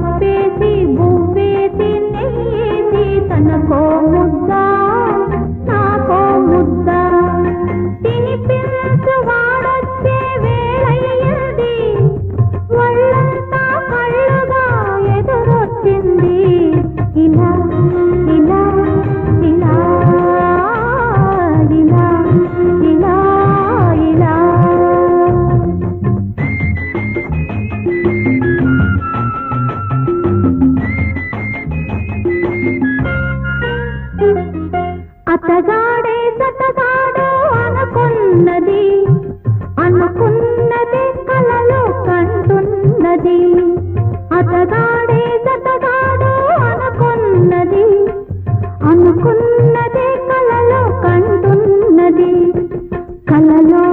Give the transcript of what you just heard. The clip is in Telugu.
కప్పేసి బువ్వేసి నేసి తనకో ముద్ద నాకో ముద్ద తినిపించు వాడొచ్చే వేళయ్యది. వాళ్ళంతా ఎదురొచ్చింది. అతగాడే సతగాడు అనుకున్నది అనుకున్నది కలలో కంటున్నది. అతగాడే సతగాడు అనుకున్నది అనుకున్నది కలలో కంటున్నది. కలలో